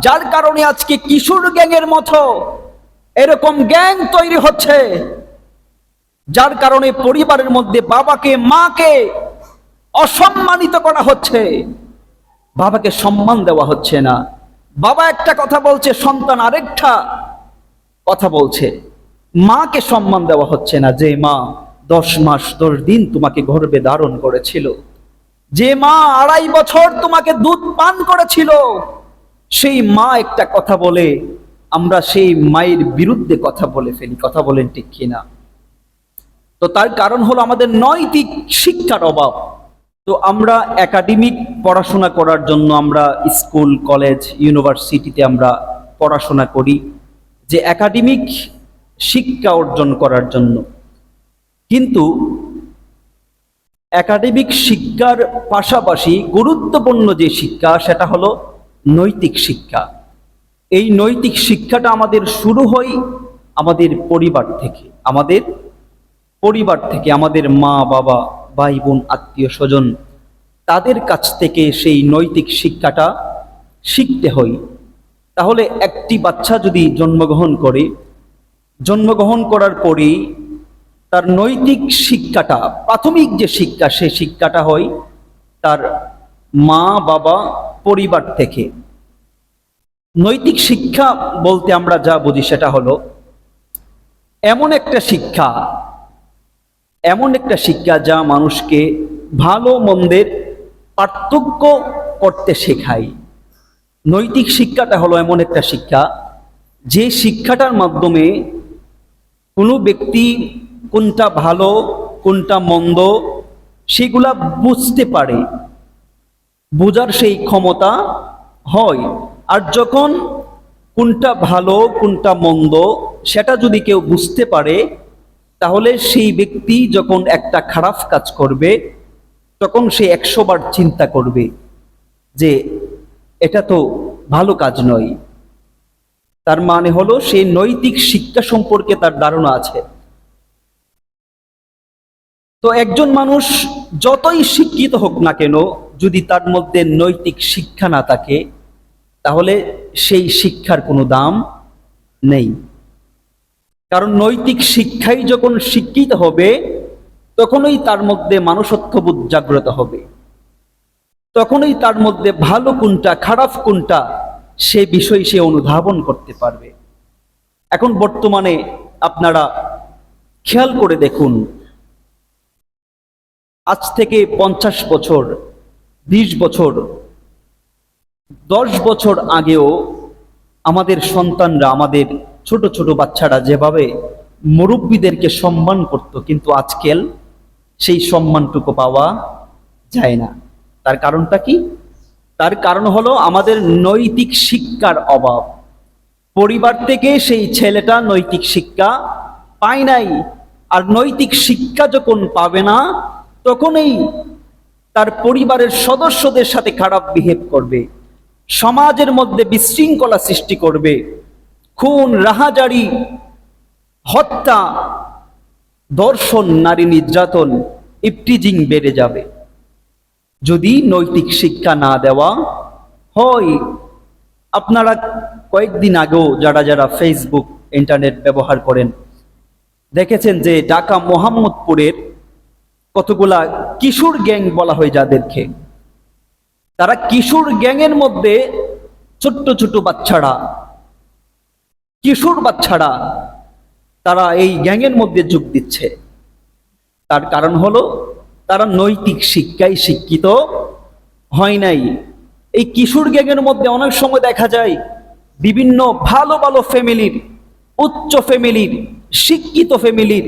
যার কারণে আজকে কিশোর গ্যাংয়ের মতো এরকম গ্যাং তৈরি হচ্ছে, যার কারণে পরিবারের মধ্যে বাবাকে, মাকে অসম্মানিত করা হচ্ছে। বাবাকে সম্মান দেওয়া হচ্ছে না। বাবা একটা কথা বলছে, সন্তান আরেকটা কথা বলছে। মাকে সম্মান দেওয়া হচ্ছে না যে মা দশ মাস দশ দিন তোমাকে গর্বে ধারণ করেছিল। যে মা আড়াই বছর তোমাকে দুধ পান করেছিল। সেই মা একটা কথা বলে, আমরা সেই মায়ের বিরুদ্ধে কথা বলে ফেলি। কথা বলেন ঠিক কিনা? তো তার কারণ হলো আমাদের নৈতিক শিক্ষার অভাব। তো আমরা একাডেমিক পড়াশোনা করার জন্য আমরা স্কুল কলেজ ইউনিভার্সিটিতে আমরা পড়াশোনা করি যে একাডেমিক শিক্ষা অর্জন করার জন্য। কিন্তু একাডেমিক শিক্ষার পাশাপাশি গুরুত্বপূর্ণ যে শিক্ষা, সেটা হলো নৈতিক শিক্ষা। এই নৈতিক শিক্ষাটা আমাদের শুরু হয় আমাদের পরিবার থেকে, আমাদের পরিবার থেকে, আমাদের মা, বাবা, ভাই, বোন, আত্মীয়, স্বজন, তাদের কাছ থেকে সেই নৈতিক শিক্ষাটা শিখতে হয়। তাহলে একটি বাচ্চা যদি জন্মগ্রহণ করে, জন্মগ্রহণ করার পরেই তার নৈতিক শিক্ষাটা, প্রাথমিক যে শিক্ষা, সে শিক্ষাটা হয় তার মা, বাবা পরিবার থেকে। নৈতিক শিক্ষা বলতে আমরা যা বুঝি সেটা হলো, এমন একটা শিক্ষা, এমন একটা শিক্ষা যা মানুষকে ভালো মন্দের পার্থক্য করতে শেখায়। নৈতিক শিক্ষাটা হলো এমন একটা শিক্ষা, যে শিক্ষাটার মাধ্যমে কোনো ব্যক্তি কোনটা ভালো, কোনটা মন্দ, সেগুলা বুঝতে পারে। বোঝার সেই ক্ষমতা হয়। আর যখন কোনটা ভালো, কোনটা মন্দ, সেটা যদি কেউ বুঝতে পারে, তাহলে সেই ব্যক্তি যখন একটা খারাপ কাজ করবে, তখন সে একশো বার চিন্তা করবে যে, এটা তো ভালো কাজ নয়। তার মানে হলো, সে নৈতিক শিক্ষা সম্পর্কে তার ধারণা আছে। তো একজন মানুষ যতই শিক্ষিত হোক না কেন যদি তার মধ্যে নৈতিক শিক্ষা না থাকে, তাহলে সেই শিক্ষার কোনো দাম নেই। কারণ নৈতিক শিক্ষাই যখন শিক্ষিত হবে, তখনই তার মধ্যে মানুষত্ববোধ জাগ্রত হবে। তখনই তার মধ্যে ভালো কোনটা, খারাপ কোনটা, সে বিষয় সে অনুধাবন করতে পারবে। এখন বর্তমানে আপনারা খেয়াল করে দেখুন, আজ থেকে পঞ্চাশ বছর বিশ বছর, দশ বছর আগেও আমাদের সন্তানরা, আমাদের ছোট ছোট বাচ্চারা যেভাবে মুরব্বীদেরকে সম্মান করত, কিন্তু আজকাল সেই সম্মানটুকু পাওয়া যায় না। তার কারণটা কি? তার কারণ হলো আমাদের নৈতিক শিক্ষার অভাব। পরিবার থেকে সেই ছেলেটা নৈতিক শিক্ষা পায় নাই, আর নৈতিক শিক্ষা যখন পাবে না, তখনই তার পরিবারের সদস্যদের সাথে খারাপ বিহেভ করবে, সমাজের মধ্যে বিশৃঙ্খলা সৃষ্টি করবে, খুন, রাহাজারি, হত্যা দর্শন নারী নির্যাতন ইপটিজিং বেড়ে যাবে। যদি নৈতিক শিক্ষা না দেওয়া হয়, আপনারা কয়েকদিন আগেও যারা যারা ফেসবুক ইন্টারনেট ব্যবহার করেন, দেখেছেন যে ঢাকা মোহাম্মদপুরের কতগুলা কিশোর গ্যাং বলা হয় যাদেরকে। তারা কিশোর গ্যাংয়ের মধ্যে ছোট্ট ছোট বাচ্চারা, কিশোর বাচ্চারা তারা এই গ্যাংয়ের মধ্যে যোগ দিচ্ছে। তার কারণ হলো তারা নৈতিক শিক্ষায় শিক্ষিত হয় নাই। এই কিশোর গ্যাংয়ের মধ্যে অনেক সময় দেখা যায় বিভিন্ন ভালো ভালো ফ্যামিলির উচ্চ ফ্যামিলির শিক্ষিত ফ্যামিলির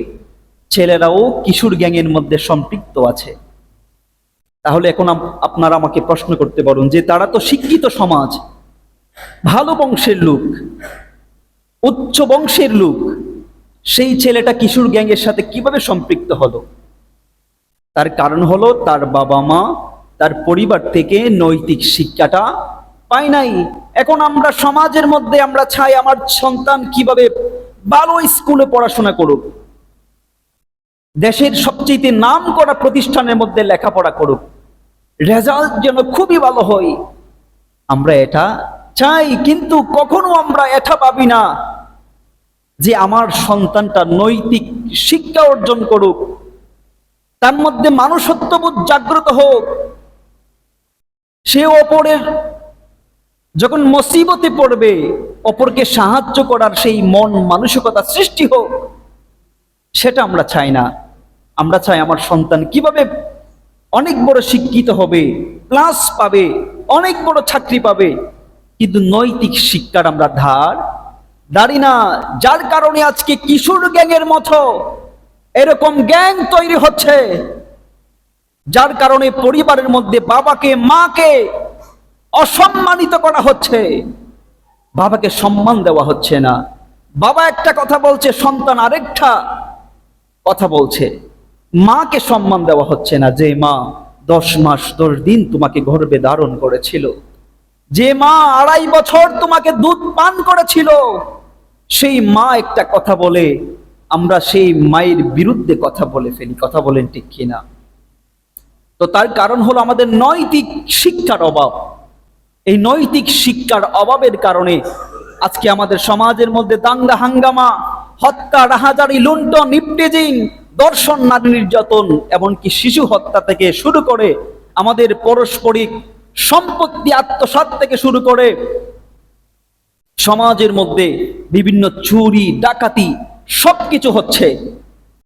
ছেলেরাও কিশোর গ্যাংয়ের মধ্যে সম্পৃক্ত আছে। তাহলে এখন আপনারা আমাকে প্রশ্ন করতে পারুন যে তারা তো শিক্ষিত সমাজ, ভালো বংশের লোক, উচ্চ বংশের লোক, সেই ছেলেটা কিশোর গ্যাংয়ের সাথে কীভাবে সম্পৃক্ত হলো? তার কারণ হলো তার বাবা মা, তার পরিবার থেকে নৈতিক শিক্ষাটা পায় নাই। এখন আমরা সমাজের মধ্যে আমরা চাই আমার সন্তান কীভাবে ভালো স্কুলে পড়াশোনা করুক। দেশের সবচেয়ে নাম করা প্রতিষ্ঠানের মধ্যে লেখাপড়া করুক। রেজাল্ট যেন খুবই ভালো হয়। আমরা এটা চাই, কিন্তু কখনো আমরা এটা ভাবি না যে আমার সন্তানটা নৈতিক শিক্ষা অর্জন করুক। তার মধ্যে মানুষত্ববোধ জাগ্রত হোক। সে অপরের যখন মসিবতে পড়বে, অপরকে সাহায্য করার সেই মন মানসিকতা সৃষ্টি হোক, সেটা আমরা চাই না। আমরা চাই আমার সন্তান কীভাবে অনেক বড় শিক্ষিত হবে প্লাস পাবে, অনেক বড় ছাত্রী পাবে। কিন্তু নৈতিক শিক্ষার আমরা ধার দাঁড়ি না। যার কারণে আজকে কিশোর গ্যাংয়ের মতো এরকম গ্যাং তৈরি হচ্ছে, যার কারণে পরিবারের মধ্যে বাবাকে, মাকে অসম্মানিত করা হচ্ছে। বাবাকে সম্মান দেওয়া হচ্ছে না। বাবা একটা কথা বলছে, সন্তান আরেকটা কথা বলছে। মাকে সম্মান দেওয়া হচ্ছে না। যে মা দশ মাস, দশ দিন তোমাকে গর্বে ধারণ করেছিল। যে মা আড়াই বছর তোমাকে দুধ পান করেছিল, সেই মা একটা কথা বলে, আমরা সেই মায়ের বিরুদ্ধে কথা বলে ফেলি। কথা বলেন ঠিক কিনা? তো তার কারণ হলো আমাদের নৈতিক শিক্ষার অভাব। এই নৈতিক শিক্ষার অভাবের কারণে আজকে আমাদের সমাজের মধ্যে দাঙ্গা হাঙ্গামা, হত্যা, রাহাজারি, লুণ্ঠন, ইপটেজিং দর্শন নারী নির্যাতন, এমনকি শিশু হত্যা থেকে শুরু করে আমাদের পারস্পরিক সম্পত্তি আত্মসাত থেকে শুরু করে সমাজের মধ্যে বিভিন্ন চুরি, ডাকাতি, সবকিছু হচ্ছে।